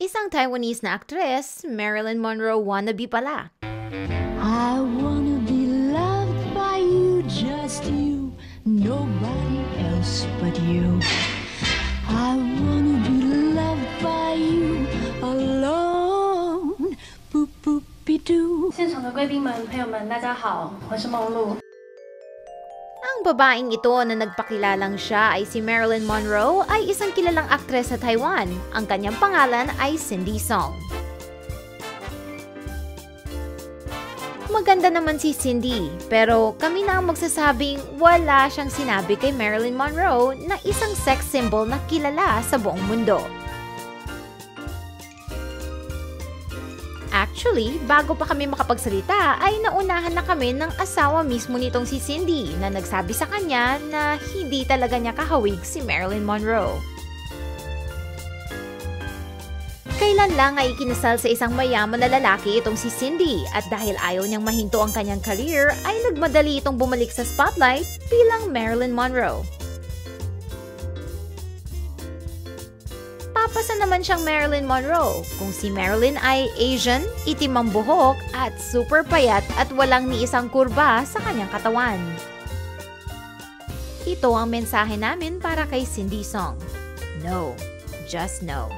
Isang Taiwanese na actress, Marilyn Monroe wannabe pala. I wanna be loved by you, just you, nobody else but you. I wanna be loved by you alone. Boop boop be doo. 现场的贵宾们、朋友们，大家好，我是梦露。 Ang babaeng ito na nagpakilalang siya ay si Marilyn Monroe ay isang kilalang aktres sa Taiwan. Ang kanyang pangalan ay Cindy Song. Maganda naman si Cindy, pero kami na ang magsasabing wala siyang sinabi kay Marilyn Monroe na isang sex symbol na kilala sa buong mundo. Actually, bago pa kami makapagsalita ay naunahan na kami ng asawa mismo nitong si Cindy na nagsabi sa kanya na hindi talaga niya kahawig si Marilyn Monroe. Kailan lang ay ikinasal sa isang mayaman na lalaki itong si Cindy at dahil ayaw niyang mahinto ang kanyang career ay nagmadali itong bumalik sa spotlight bilang Marilyn Monroe. Papasa naman siyang Marilyn Monroe kung si Marilyn ay Asian, itim ang buhok at super payat at walang ni isang kurba sa kanyang katawan. Ito ang mensahe namin para kay Cindy Song. No, just no.